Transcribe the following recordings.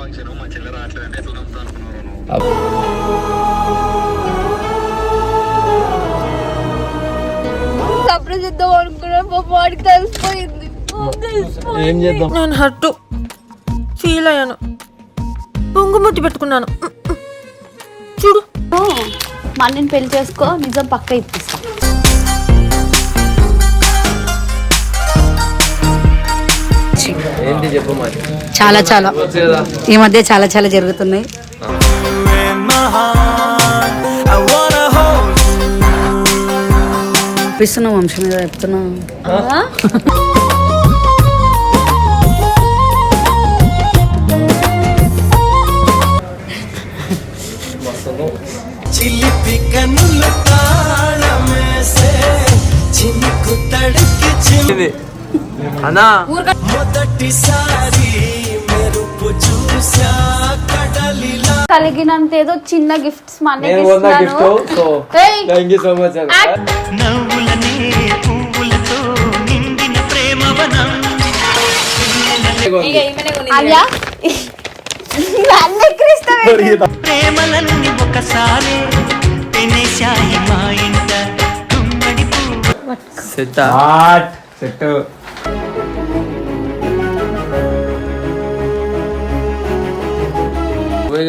Function మా చెల్లె రావట్లేదంటే ఎట్లా నమ్ముతా అనుకున్నారు నువ్వు సర్ప్రైజ్ ఇద్దాం అనుకున్నా పాప వాడికి తెలిసిపోయింది. తెలిసిపోయింది. ఏం చేద్దాం? నేను హర్ట్. ఫీల్ అయ్యాను. పొంగుముట్టి పెట్టుకున్నాను. చూడు. మా అన్నని పెళ్ళి చేసుకో నిజం పక్క ఇప్పిస్తా. ఏంటి చెప్పు మరి? చాలా చాలా. ఈ మధ్య చాలా చాలా జరుగుతున్నాయి. ఇస్తున్నావు వంశం మీద చెప్తున్నా చిలిపి కన్నుల తాళమేసే చినుకు తడికి చిలి. ఇది. అన్నా. మొదటిసారి కలిగినంత ఏదో చిన్న గిఫ్ట్స్ మా అన్నకి నేను కొన్న గిఫ్ట్ ఇస్తున్నాను సో ఏయ్! థ్యాంక్ యూ సో మచ్ నవ్వులనే పువ్వులతో నిండిన ప్రేమవనం అయ్యా. ప్రేమలన్నీ ఒకసారి తినేశాయి మా ఇంట. గుమ్మడి పువ్వు. సెట్ సెట్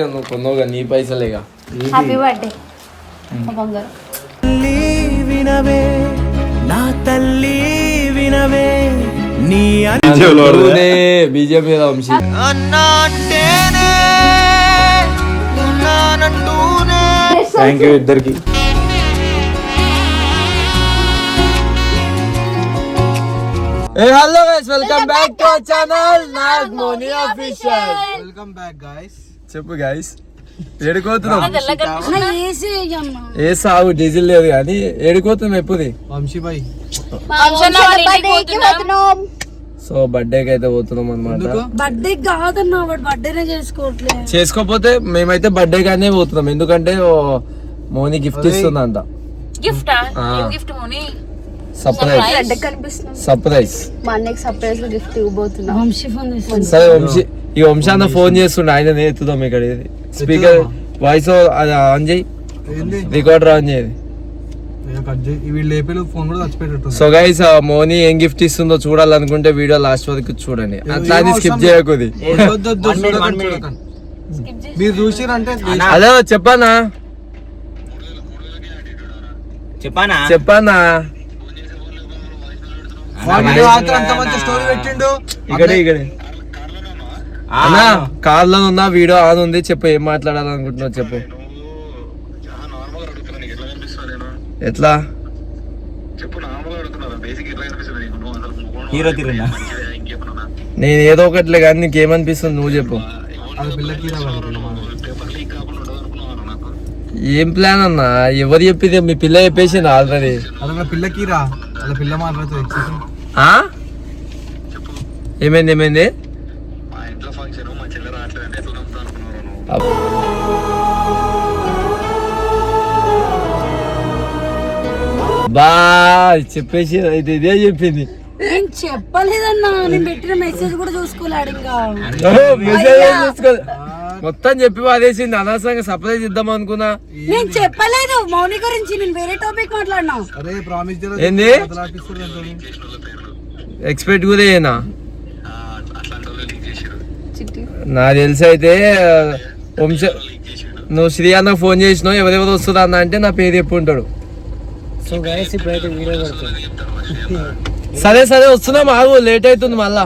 నువ్వు కొన్నావుగా నీ పైసలేగా హ్యాపీ బర్త్డే మా బంగారు తల్లి వినవే నా తల్లి వినవే నీ బీజేపీ మీద వంశీ అన్నంటేనే ఉన్నానంటూనే థ్యాంక్ యూ ఇద్దరికి ఏ hello guys welcome back to our channel Nag Moni official welcome back guys చెప్పు గైస్ ఏడుకోతున్నాం. ఏ సాగు డీజిల్ లేదు కానీ ఏడుకోతున్నాం ఎప్పుడు వంశీబాయ్ సో బర్త్డేకి అయితే పోతున్నాం అనమాట బర్త్డే కాదన్న వాడు బర్త్డేనే చేసుకోవట్లే. చేసుకోకపోతే మేమైతే బర్త్డే కానీ పోతున్నాం. ఎందుకంటే ఓ మోని గిఫ్ట్ ఇస్తుందంట. గిఫ్టా ఆ. గిఫ్ట్ మోని? సర్ప్రైజ్ సర్ప్రైజ్ మా అన్నకి సర్ప్రైజ్ గిఫ్ట్ ఇవ్వబోతున్నాం. వంశీ ఫోన్ సరే వంశీ ఈ వంశాన్న ఫోన్ చేస్తుండే ఆయన ఎత్తుదాం ఇక్కడ. స్పీకర్ వాయిస్ అది ఆన్ చేయి. రికార్డర్ ఆన్ చేయి. వీళ్ళు లేపేలు ఫోన్ కూడా చచ్చిపోయేటట్టు సో గైస్ మోని ఏం గిఫ్ట్ ఇస్తుందో చూడాలనుకుంటే వీడియో లాస్ట్ వరకు చూడండి. అట్లా స్కిప్ చేయకూడదు మీరు చూసిరంటే హలో చెప్పానా? చెప్పానా? చెప్పానా? అంత మంచి స్టోరీ పెట్టిండు. ఇక్కడే ఇక్కడే. అన్నా కార్లో ఉన్నా వీడియో ఆన్ ఉంది చెప్పు ఏం మాట్లాడాలనుకుంటున్నావు చెప్పు. ఎట్లా హీరో తిరున్నా నేను ఏదో ఒకటిలే కానీ నీకేమనిపిస్తుంది నువ్వు చెప్పు. ఏం ప్లాన్ అన్నా? ఎవరు చెప్పింది మీ పిల్ల చెప్పేసింది ఆల్రెడీ పిల్లకి రా. అలా పిల్ల మాట్లాడుతుంది ఆ? ఏమైంది ఏమైంది మా ఇంట్లో ఫంక్షన్ మా చెల్లె రావట్లేదంటే ఎట్లా నమ్ముతా అనుకున్నారు నువ్వు అబ్బ. బా చెప్పేసి అయితే ఇదే చెప్పింది. నేను చెప్పలేదన్నా నేను పెట్టిన మెసేజ్ కూడా చూసుకోలేడు ఇంకా. మెసేజ్ ఏం. మొత్తం చెప్పి వాడేసింది. అనవసరంగా సర్ప్రైజ్ ఇద్దాం అనుకున్నా. నేను చెప్పలేదు. మౌని గురించి నేను వేరే టాపిక్ మాట్లాడినా. అరే ప్రామిస్ ఏంది? ఎక్స్పెక్ట్ కూడా ఏనా? నాకు తెలిసి అయితే వంశ నువ్వు శ్రీ అన్న ఫోన్ చేసినావు ఎవరెవరు వస్తుందా అన్న అంటే నా పేరు చెప్పు ఉంటాడు సో గైస్ ఇప్పుడైతే వీడియో పడుతుంది సరే సరే వస్తున్నాం ఆగు లేట్ అవుతుంది మళ్ళా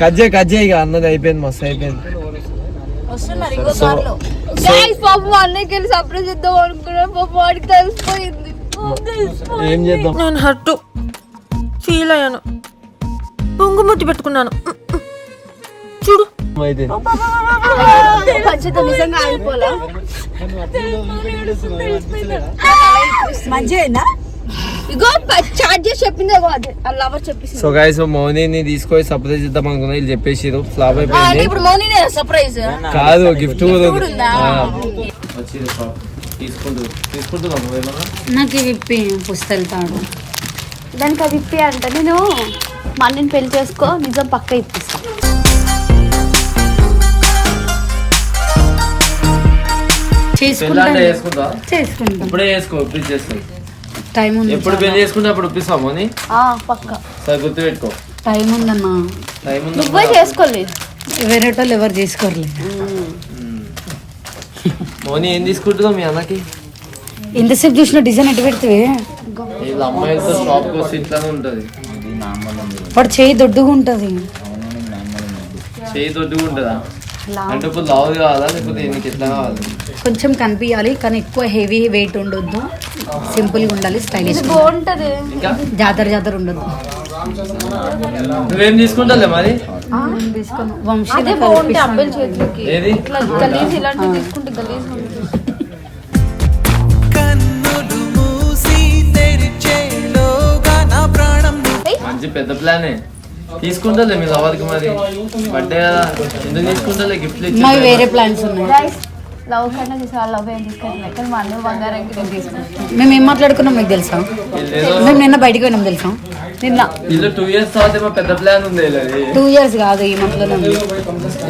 కజ్జే కజ్జే ఇక అన్నది అయిపోయింది మస్తు అయిపోయింది. ఏం చేద్దాం నేను హర్ట్ ఫీల్ అయ్యాను పెట్టుకున్నాను చూడు అయితే మంచిగా ఇగో చార్జ్ చేసి చెప్పింది ఇగో అదే. ఆ లవర్ చెప్పేసి సో గైస్ మౌనిని తీసుకొని సర్ప్రైజ్ ఇద్దాం అనుకున్నా వీళ్ళు చెప్పేసిరు ఫ్లాప్ అయిపోయింది. ఇప్పుడు మౌనినే సర్ప్రైజ్ కాదు గిఫ్ట్ కూడా నాకు విప్పి పుస్తెళ్తాడు దానికి అది ఇప్పి అంట. నేను మా అన్నని పెళ్ళి చేసుకో నిజం పక్క ఇప్పిస్తా. చేసుకుంటా చేసుకుంటా ఇప్పుడే చేసుకో ఇప్పుడు చేసుకో. టైం ఉంది ఎప్పుడు పెళ్ళి చేసుకుంటే అప్పుడు ఇప్పిస్తాము అని ఆ, పక్క. సరే గుర్తు పెట్టుకో టైం ఉందమ్మా టైం ఉంది నువ్వే చేసుకోలేదు. వేరే వాళ్ళు ఎవరు చేసుకోరలే. మోని ఏం తీసుకుంటున్నావు మీ అన్నకి? ఎంతసేపు చూసిన డిజైన్ ఎటు పెడితే? అమ్మాయిలతో షాప్ ఇట్లానే ఉంటది. వాడు చేయి దొడ్డుగా ఉంటది. చేయి దొడ్డుగా ఉంటుందా? అంటే ఇప్పుడు లావు కావాలా? లేకపోతే నీకు ఎట్లా కావాలి? కొంచెం కనిపించాలి కానీ ఎక్కువ హెవీ వెయిట్ ఉండొద్దు. సింపుల్గా ఉండాలి స్టైలిష్ బాగుంటది. జాతర జాతర ఉండొద్దు. నువ్వేం తీసుకుంటాలే మరి? వంశీ మంచి పెద్ద ప్లానే. తీసుకుంటాలే మీ లవర్కి మరి. బర్త్డే కదా. ఎందుకు తీసుకుంటాలే గిఫ్ట్లు ఇచ్చి వేరే ప్లాన్స్ ఉన్నాయి. లవ్ కన్నా తీసుకోవాలి లవ్ ఏం కానీ మా అన్న బంగారానికి నేను తీసుకుంటాను మేము ఏం మాట్లాడుకున్నాం మీకు తెలుసా? మేము నిన్న బయటికి పోయినాం తెలుసా? నిన్న. టూ ఇయర్స్ తర్వాత ఏమో పెద్ద ప్లాన్ ఉంది. టూ ఇయర్స్ కాదు ఈ మంత్లోనే ఉంది.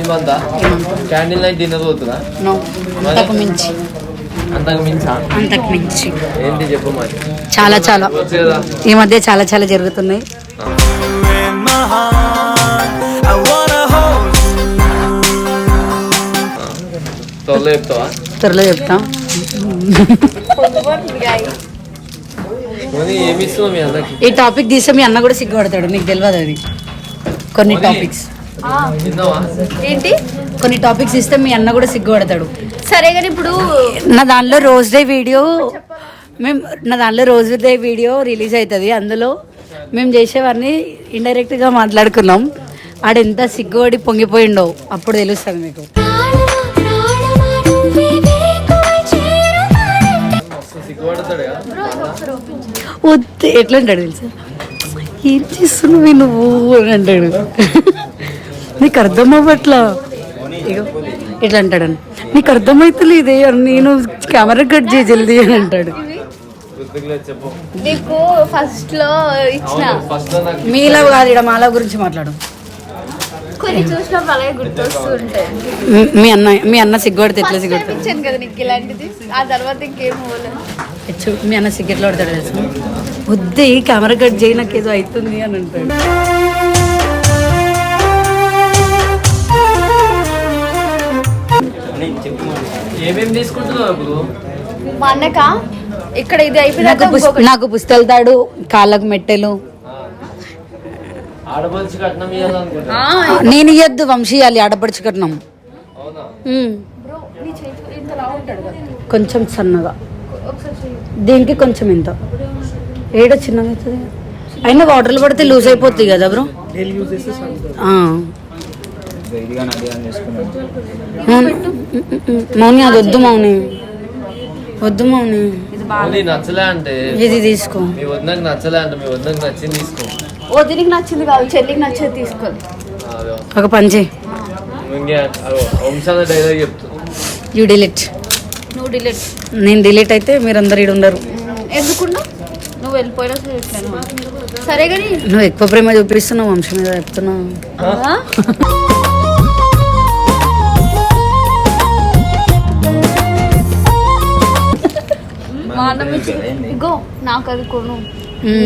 ఈ మంత్ క్యాండిల్ నైట్ డిన్నర్ పోతుందా? నో అంతకు మించి. అంతకు మించా? అంతకు మించి. ఏంటి చెప్పు మరి? చాలా చాలా. ఈ మధ్య చాలా చాలా జరుగుతున్నాయి. త్వరలో చెప్తావా త్వరలో చెప్తాం ఈ టాపిక్ తీస్తే మీ అన్న కూడా సిగ్గుపడతాడు నీకు తెలియదు అది. కొన్ని టాపిక్స్ ఏంటి? కొన్ని టాపిక్స్ ఇస్తే మీ అన్న కూడా సిగ్గుపడతాడు. సరే కానీ ఇప్పుడు నా దాంట్లో రోజ్ డే వీడియో మేము నా దాంట్లో రోజ్ డే వీడియో రిలీజ్ అవుతుంది అందులో మేము చేసేవారిని ఇండైరెక్ట్గా మాట్లాడుకున్నాం. ఆడెంత సిగ్గుపడి పొంగిపోయిండో అప్పుడు తెలుస్తుంది మీకు. వద్దు ఎట్లా అంటాడు తెలుసా? ఏం చేస్తున్నావు నువ్వు అని అంటాడు. నీకు అర్థం అవ్వట్లా ఇట్లా అంటాడు నీకు అర్థమైతలేదే అని నేను కెమెరా కట్ చేయి జల్దీ అని అంటాడు. నీకు ఫస్ట్లో ఇచ్చిన. అవును ఫస్ట్లో నాకు మీలా కాదు ఇక్కడ మాలా గురించి మాట్లాడు. కొన్ని చూసినప్పుడు అలాగే గుర్తొస్తుంటాయి మీ- మీ అన్న మీ అన్న సిగ్గుపడితే ఎట్లా ఇచ్చాను కదా నీకు ఇలాంటిది. ఆ తర్వాత ఇంకేం పోలేదు హెచ్చు మీ అన్న సిగ్గెట్లో పడతాడు తెలుసు? వద్దే కెమెరా కట్ చేయి నాకు ఏదో అవుతుంది అని అంటాడు. ఏమేమి తీసుకుంటున్నావు ఇప్పుడు మా అన్నక ఇక్కడ ఇది నాకు పుస్-. నాకు పుస్తకాలు తాడు కాళ్ళకు మెట్టెలు. ఆడపడిచి కట్నం ఇవ్వాలనుకుంటా ఆ, నేను ఇయ్యద్దు వంశీ ఇవ్వాలి ఆడపడుచు కట్నం. అవునా? ఉమ్. బ్రో, నీ చేతిలో ఇంత లావు ఉంటాడు కదా. కొంచెం సన్నగా. దీనికి కొంచెం ఇంత. ఏడ చిన్నగా అవుతుంది? అయినా వాటర్లు పడితే లూజ్ అయిపోతుంది కదా బ్రో. ఆ. మౌని మౌని అది వద్దు మౌని. వద్దు మౌని. మోని నచ్చలే అంటే ఇది తీసుకో. మీ వద్దకు నచ్చలే అంటే మీ వద్దకు నచ్చింది తీసుకో. ఓ దీనికి నచ్చింది కాదు చెల్లికి నచ్చేది అదే. ఒక పని చేయి యూ డిలీట్ డిలీట్. నేను డిలీట్ అయితే మీరందరు ఇక్కడ ఉండరు. ఎందుకున్నా? నువ్వు వెళ్ళిపోయినా సరే కానీ నువ్వు ఎక్కువ ప్రేమ చూపిస్తున్నావు వంశం మీద చెప్తున్నావు. మా ఇగో నాకు అది కొను.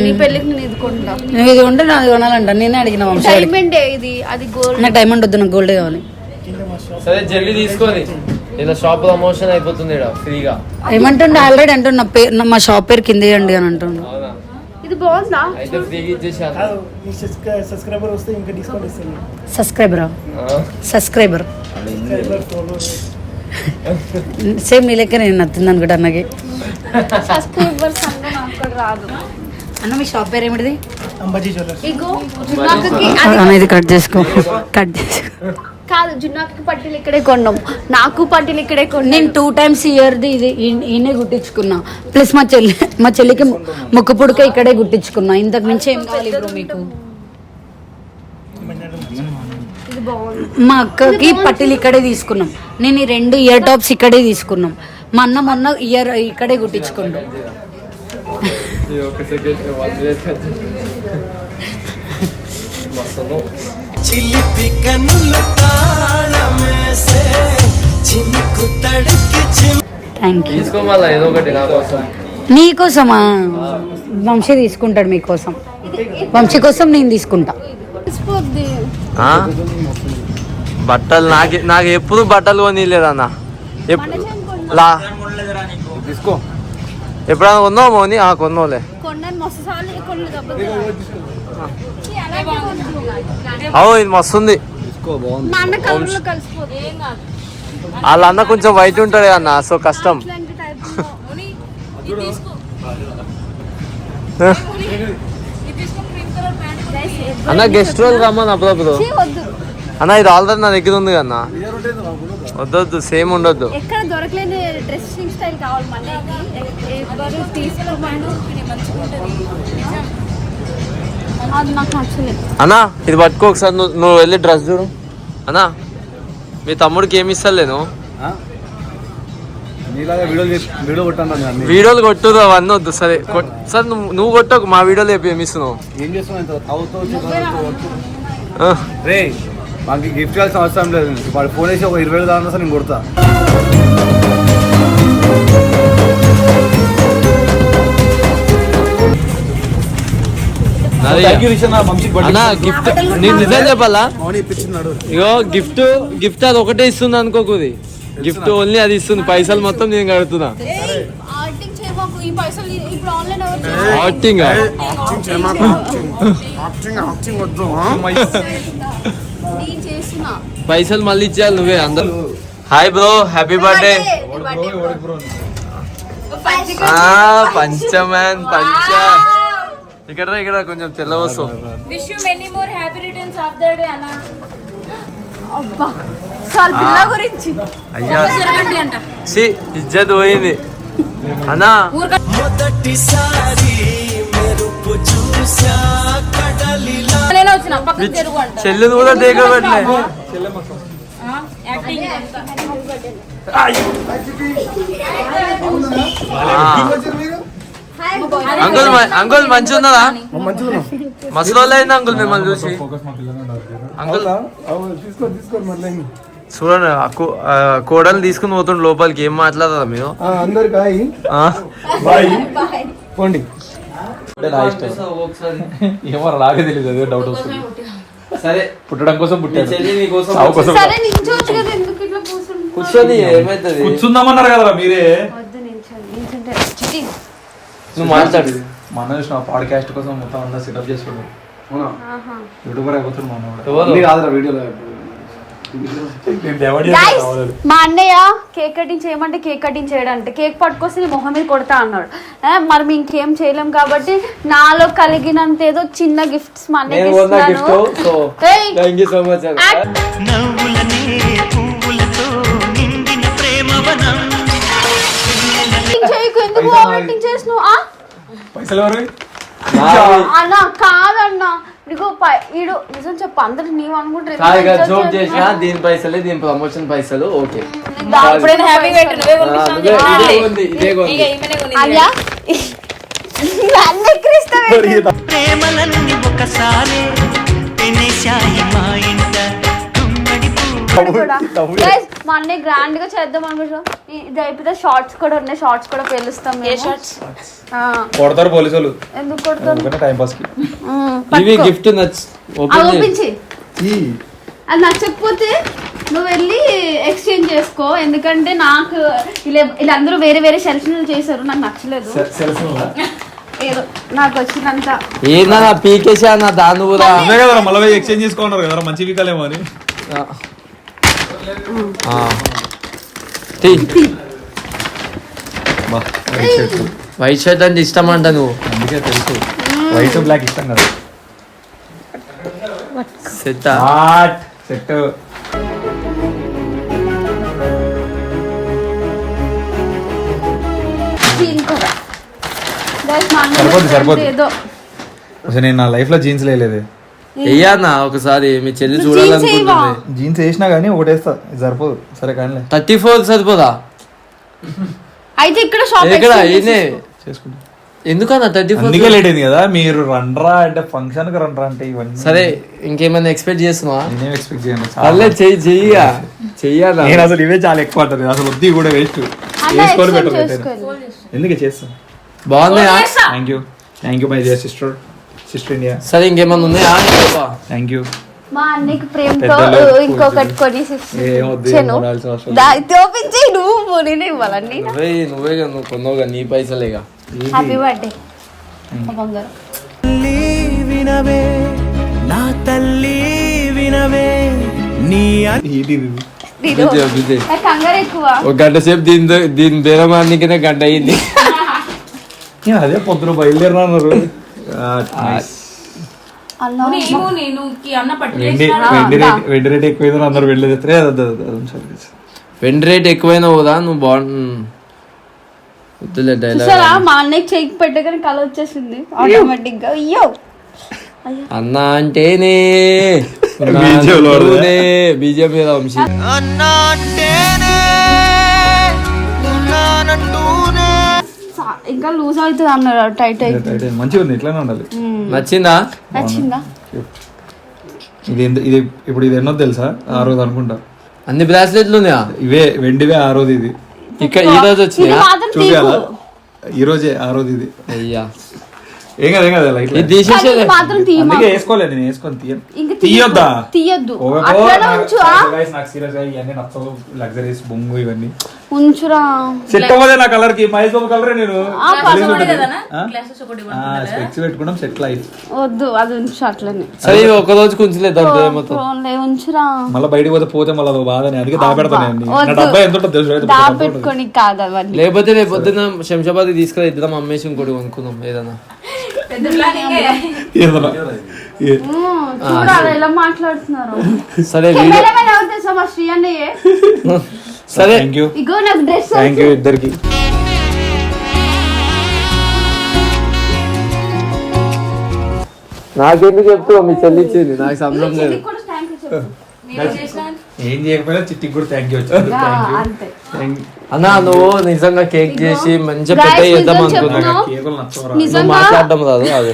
నీ పెళ్ళికి నేను ఇది కొంటా నువ్వు ఇది ఉంటే నాది కొనాలంట. నేనే అడిగిన వంశం డైమండ్ ఇది? అది గోల్డ్ నాకు డైమండ్ వద్దు నాకు గోల్డ్ కావాలి. సరే తీసుకొని ఇలా షాప్ ప్రమోషన్ అయిపోతుంది ఇక్కడ ఫ్రీగా ఏమంటుండే? ఆల్రెడీ అంటున్నా. పేరు నా- మా షాప్ పేరు కింద ఇవ్వండి అని అంటుండు. అవునా? ఇది బాగుందా? అయితే ఫ్రీగా ఇచ్చేసాను సబ్స్క్రైబర్ వస్తే ఇంకా డిస్కౌంట్ ఇస్తాను. సబ్స్క్రైబరా? సబ్స్క్రైబర్ సేమ్ నీ లెక్క నేను నచ్చింది అనుకుంటా అన్నకి. సబ్స్క్రైబర్స్ అంటే నాకు కూడా రాదు. అన్న మీ షాప్ పేరు ఏమిటిది? అంబాజీ జ్యువెలర్స్. ఇగో ఇది కట్ చేసుకో. కట్ చేసుకో. కాదు జున్నాకకి పట్టీలు ఇక్కడే కొన్నాం. నాకు పట్టీలు ఇక్కడే కొన్నాం నేను టూ టైమ్స్ ఇయర్ది ఇది ఈయనే కుట్టించుకున్నా ప్లస్ మా చెల్లి మా చెల్లికి ముక్కు పుడక ఇక్కడే కుట్టించుకున్నా ఇంతకు మించి ఏం కావాలి బ్రో మీకు. ఇది బాగుంది. మా అక్కకి పట్టీలు ఇక్కడే తీసుకున్నాం. నేను ఈ రెండు ఇయర్ టాప్స్ ఇక్కడే తీసుకున్నాం. మా అన్న మొన్న ఇయర్ ఇక్కడే కుట్టించుకుంటాం చిలిపి కన్నుల తాళమేసే చినుకు తడికి థ్యాంక్ యూ ఏదో ఒకటి నా కోసం. నీకోసమా వంశీ తీసుకుంటాడు మీకోసం. వంశీ కోసం నేను తీసుకుంటా. ఆ? బట్టలు నాకు నాకు ఎప్పుడు బట్టలు కొనిలేదన్న ఎప్- లా. తీసుకో. ఎప్పుడైనా కొన్నావు మోని? ఆ కొన్నావులే. కొండని మస్తు సార్లు కొన్ని దెబ్బలు అవు ఇది మస్తుంది. వాళ్ళ అన్న కొంచెం వైట్ ఉంటాడు అన్న సో కష్టం. ఇట్లాంటి టైప్ ఇది తీసుకో. ఇది తీసుకో క్రీమ్ కలర్ ప్యాంట్ అన్న గెస్ట్ రోజు రమ్మని అప్పుడప్పుడు అన్న ఇది ఆల్రెడీ నా దగ్గర ఉంది కన్నా వద్దొద్దు సేమ్ ఉండొద్దు. ఎక్కడ దొరకలేని డ్రెస్సింగ్ స్టైల్ కావాలి మళ్ళీ ఎవరు తీసుకోమని మంచిగా ఉంటుంది అన్న ఇది పట్టుకో ఒకసారి నువ్వు నువ్వు వెళ్ళి డ్రెస్ చూడు. అన్నా మీ తమ్ముడికి ఏమి ఇస్తలేను ఆ? నీలాగా వీడియోలు చేసి- కొట్టుదు అవన్నీ వద్దు సరే. సరే నువ్వు నువ్వు కొట్టకు మా వీడియోలు చెప్పి ఏమి ఇస్తున్నావు? ఏం చేస్తున్నావు గిఫ్ట్ ఇవ్వాల్సిన అవసరం లేదు. వాడు ఫోన్ వేసి ఒక ఇరవై వేలు దాని నేను కొడతా. అన్న గిఫ్ట్ నేను నిజం చెప్పాలా? ఇగో గిఫ్ట్ గిఫ్ట్ అది ఒకటే ఇస్తుంది అనుకోకుది. గిఫ్ట్ ఓన్లీ అది ఇస్తుంది. పైసలు మొత్తం నేను కడుతున్నా. ఆర్టింగ్ చేయమాకు. ఈ పైసలు ఆక్టింగ్ మళ్ళీ ఇచ్చేయాలి నువ్వే అందరు. హాయ్ బ్రో హ్యాపీ బర్త్డే పంచమన్ పంచ ఇక్కడ ఇక్కడ కొంచెం తెల్ల wish you many more happy returns of the day అన్న. అబ్బా సార్ పిల్ల గురించి. అయ్యా. జరగండి అంట. సి ఇజ్జత్ పోయింది. అన్నా. మొదటిసారి మెరుపు చూసా కడలిలా. నేను వచ్చిన పక్కన అంట. చెల్లెలు కూడా దేకబెట్టలే యాక్టింగ్ అంకుల్ అంకుల్ మంచి ఉన్నదా రోజులు అయింది అంకుల్ మిమ్మల్ని చూసి? అంకుల్ చూడండి కోడలు తీసుకుని పోతుండు లోపలికి ఏం మాట్లాడదా మీరు? పోండి. ఏమో తెలియదు అదే డౌట్ వస్తుంది. సరే. పుట్టడం కోసం కూర్చొని ఏమైతుంది? కూర్చుందామన్నారు కదా మీరే? నువ్వు మాట్లాడు. మన చూసిన పాడ్కాస్ట్ కోసం మొత్తం అంతా సెటప్ అవునా? యూట్యూబర్ అయిపోతుంది మన కాదురా వీడియోలో Guys, మా అన్నయ్య కేక్ కటింగ్ చేయమంటే కేక్ కటింగ్ చేయడంటే. కేక్ పట్టుకొస్తే నీ మొహం మీద కొడతా అన్నాడు. మరి మేము ఇంకేం చేయలేం కాబట్టి నాలో కలిగినంత ఏదో చిన్న గిఫ్ట్స్ మా అన్నయ్యకి నేను కొన్న ఇస్తున్నాను. గిఫ్ట్ సో ఏయ్, thank you so much act- నవ్వులనే పువ్వులతో చేయకు ఎందుకు ఓవర్ చేసినావు ఆ? పైసలు ఎవరు అన్న కాదన్న పై- ఈడు నిజం చెప్పు అందరు నీవు అనుకుంటారు హాయిగా జోక్ చేసిన దీని పైసలే దీని ప్రమోషన్ పైసలు ఓకే ఎప్పుడైనా హ్యాపీ పెట్టు నువ్వే ఆ, కొనిపిస్తాను నువ్వే- చెప్పాలి. ఇదే ఉంది, ఇదే ఉంది. ఇక ఈమెనే కొనింది. అయ్యా నన్ను ఎక్కిరిస్తావే. ప్రేమలన్నీ ఒకసారి తినేశాయి మా ఇంట గుమ్మడి పువ్వు. Guys, మా అన్నయ్య గ్రాండ్గా చేద్దాం అనుకుంటున్నాం ఈ- ఇది అయిపోతే షార్ట్స్ కూడా ఉన్నాయి. షార్ట్స్ కూడా పేలుస్తాం ఏ మేము. షార్ట్స్ ఆ, కొడతారు పోలీసు వాళ్ళు ఎందుకు ఎందుకంటే టైం పాస్కి. ఇవి గిఫ్ట్ ఓపెన్ అది నచ్చకపోతే నువ్వు వెళ్ళి ఎక్స్చేంజ్ చేసుకో. ఎందుకంటే నాకు ఇలా వీళ్ళందరూ వేరే వేరే షెల్ఫ్ చేశారు. నాకు నచ్చలేదు. ఏదో నాకు వచ్చినంత ఏందా నా పీకేసా నా దాని కూడా ఎక్స్చేంజ్ చేసుకున్నారు కదా మంచి వీకాలేమో అని. White shirt. అంటే ఇష్టం అంట నువ్వు. అందుకే తెలుసు. వైట్ బ్లాక్ ఇష్టం కదా. సెట్. సెట్. సరిపోద్ది, సరిపోద్ది. ఏదో అసలు నేను నా లైఫ్లో జీన్స్ లేదు వెయ్యన్నా ఒకసారి మీ చెల్లి చూడాలనుకుంటుంది? జీన్స్ వేసినా కానీ ఒకటేస్తా సరిపోదు. సరే కానీ థర్టీ ఫోర్ సరిపోదా? అయితే ఇక్కడ షాప్ ఇక్కడ ఈయనే చేసుకుంటా. ఎందుకన్నా థర్టీ ఫోర్ అందుకే లేట్ అయింది కదా మీరు రండ్రా అంటే ఫంక్షన్కి రండ్రా అంటే ఇవన్నీ. సరే ఇంకేమైనా ఎక్స్పెక్ట్ చేస్తున్నావా? నేనేం ఎక్స్పెక్ట్ చేయను. పర్లేదు చెయ్యి చెయ్యా చెయ్యాలా? నేను అసలు ఇవే చాలా ఎక్కువ అంటారు అసలు వద్ది కూడా వేస్ట్. చేసుకోవాలి చేసుకోండి. ఎందుకు చేస్తాం బాగున్నాయా thank you thank you my dear sister sister India. సరే ఇంకేమన్నా ఉన్నాయా? థ్యాంక్ యూ మా అన్నకి ప్రేమతో ఇంకొకటి ఇచ్చాను. దా- చూపించి నువ్వు నేనే ఇవ్వాలండి నువ్వే నువ్వే కదా నువ్వు కొన్నావుగా నీ పైసలేగా హ్యాపీ బర్త్డే బంగారు. తల్లి వినవే నా తల్లి వినవే నీ ఇది కంగారు ఎక్కువ. ఒక గంట సేపు దీని దీని బేరమానికినే గంట అయింది. అదే పొద్దున బయలుదేరినారు నేను నేను కి అన్న వెండి రేట్ ఎక్కువైందని అందరు సర్వీస్ వెండి రేట్ ఎక్కువైనా కూడా నువ్వు బాగు వద్దులే డైలాగ్ చూసారా మా అన్నయ్య చెయ్యి పెట్టగానే కళ వచ్చేసింది. ఆటోమేటిక్గా అయ్యో. అన్న అంటేనే. మీద వంశీ. అన్నా అంటేనే ఇంకా లూజ్ అవుతుంది అన్నారు టైట్ అయితే. మంచిగా ఉంది ఇట్లానే ఉండాలి. నచ్చిందా? నచ్చిందా? ఇది ఎంత- ఇది ఇప్పుడు ఇది ఎన్నో తెలుసా? ఆ రోజు అనుకుంటా. అన్ని బ్రాస్లెట్లు ఉన్నాయా? ఇవే వెండివే ఆ రోజు ఇది. ఇక్కడ ఈ రోజు ఇది వచ్చినాయా మాత్రం తీకు చూపించాలా ఈ రోజే ఆ రోజు ఇది. అయ్యా. ఏం కదా ఏం కదా లైట్ ఇది తీసేసే కానీ ఇది మాత్రం తీయమా? అందుకే వేసుకోలేదు నేను వేసుకొని తీయను. ఇంక తీయొద్దా? తీయొద్దు. ఓ, ఓ, అట్లనే నాకు- ఉంచు ఆ? guys, నాకు సీరియస్గా ఇవన్నీ నచ్చవు. లగ్జరీస్ బొంగు ఇవన్నీ. ఉంచురా. సెట్ అవ్వదే నా కలర్కి మహేష్ బాబు కలరే నేను. ఆ, పర్లేదు. ఒకటి కదనా గ్లాసెస్ ఒకటి స్పెక్స్ పెట్టుకున్నాం సెట్ లైఫ్ వద్దు అది ఉంచు అట్లనే. సరే ఒక రోజు ఫోన్లే ఉంచురా. మళ్ళీ బయటికి పోతే పోతే మళ్ళీ బాధని అందుకే దాపెడతాను నా. డబ్బా ఎంత ఉంటుంది తెలుసు అయితే దా డబ్బా ఉంటుంది. పెట్టుకొని కాదు అవన్నీ. లేకపోతే రేపు పొద్దున్న శంషాబాద్ తీసుకురా ఇద్దరం అమ్మేసి ఇంకోటి కొనుక్కుందాం ఏదన్నా ఏదన్నా. ఏ- చూడాలి ఎలా మాట్లాడుతున్నారు. సరే మా శ్రీ అన్నయ్యే? సరే. ఇగో నాకు డ్రెస్ థ్యాంక్ యూ ఇద్దరికి. నాకెందుకు చెప్తావు? మీ చెల్లి ఇచ్చింది. నాకు సంబంధం లేదు. ఏం చేయకపోయినా చిట్టికి కూడా థ్యాంక్ యూ వచ్చింది. అంతే. అన్నా నువ్వు నిజంగా కేక్ చేసి మంచిగా Guys, పెద్ద చేద్దాం నిజం అనుకున్నా చెప్తున్నా. కేకులు నచ్చవరా. నువ్వు నిజంగా మాట్లాడడం రాదు అది.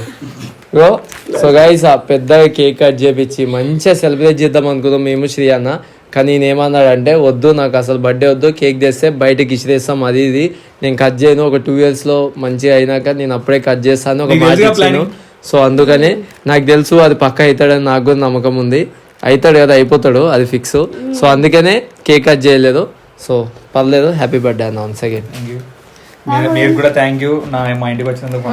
సో గైస్ ఆ పెద్దగా కేక్ కట్ చేపించి మంచిగా సెలబ్రేట్ చేద్దాం అనుకున్నాం మేము శ్రీ అన్న. కానీ నేను ఏమన్నాడంటే వద్దు నాకు అసలు బర్త్డే వద్దు కేక్ తెస్తే బయటకి ఇచ్చిరేస్తాం అది ఇది. నేను కట్ చేయను ఒక టూ ఇయర్స్లో మంచిగా అయినాక నేను అప్పుడే కట్ చేస్తాను ఒక మాట ఇచ్చాను? సో అందుకని నాకు తెలుసు అది పక్క అవుతాడని నాకు కూడా నమ్మకం ఉంది. అవుతాడు కదా అయిపోతాడు అది ఫిక్స్. సో అందుకనే కేక్ కట్ చేయలేదు. సో పర్లేదు హ్యాపీ బర్త్డే అన్న వన్ సెకండ్ థ్యాంక్ యూ మీరు కూడా థ్యాంక్ యూ నా మా ఇంటికి వచ్చినందుకు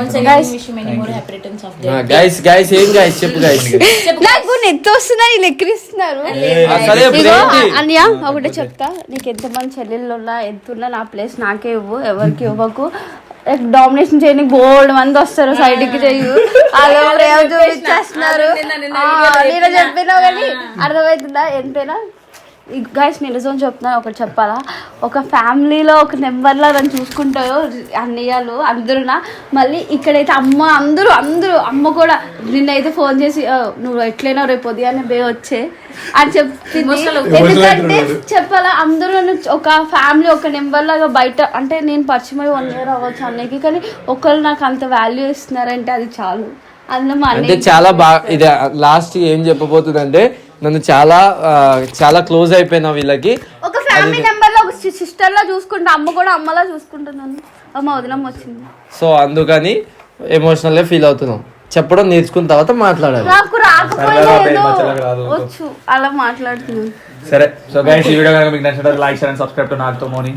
గైస్ గైస్ ఏం గైస్ చెప్పు గైస్ నాకు నెత్తి వస్తుందని లెక్కరిస్తున్నారు సరే ఇప్పుడు ఇగో ఏంటి? అన్నయ్య ఒకటే చెప్తా. నీకు ఎంతమంది చెల్లెళ్ళు ఉన్నా ఎంత ఉన్నా నా ప్లేస్ నాకే ఇవ్వు ఎవరికి ఇవ్వకు. డామినేషన్ చేయడానికి బోల్డ్ మంది వస్తారు సైడ్కి చెయ్యు. ప్రేమ చూపించేస్తున్నారు నేను చెప్పినా. కానీ అర్థమవుతుందా? ఎంతైనా గైస్ నేను నిజం చెప్తున్నా ఒకటి చెప్పాలా? ఒక ఫ్యామిలీలో ఒక నెంబర్లా నన్ను చూసుకుంటాయో అన్నయ్యలు అందరునా? మళ్ళీ ఇక్కడైతే అమ్మ అందరూ అందరూ అమ్మ కూడా నిన్నైతే ఫోన్ చేసి "ఆ, నువ్వు ఎట్లయినా రేపు ఉదయాన్నే బే వచ్చే అని చెప్పింది. ఎందుకంటే చెప్పాలా అందరూ ఒక ఫ్యామిలీ ఒక నెంబర్ లాగా బయట అంటే నేను పరిచయం అయ్యి వన్ ఇయర్ అవ్వచ్చు అన్నయ్యకి కానీ ఒకళ్ళు నాకు అంత వాల్యూ ఇస్తున్నారంటే అది చాలు. అందులో మా అంటే చాలా బాగా ఇది లాస్ట్ ఏం చెప్పబోతుందంటే నన్ను చాలా చాలా క్లోజ్ అయిపోయినా వీళ్ళకి. ఒక ఫ్యామిలీ మెంబర్లో ఒక సిస్టర్ లా చూసుకుంటా అమ్మ కూడా అమ్మలా చూసుకుంటున్నాను అమ్మ వదినమ్మ వచ్చింది. సో అందుకని ఎమోషనల్ ఫీల్ అవుతున్నాం. చెప్పడం నేర్చుకున్న తర్వాత మాట్లాడాలి. నాకు. వచ్చు అలా మాట్లాడుతున్నాను. సరే సో గైస్ ఈ వీడియో కనుక మీకు నచ్చినట్లయితే like share and subscribe to నాతో మోని.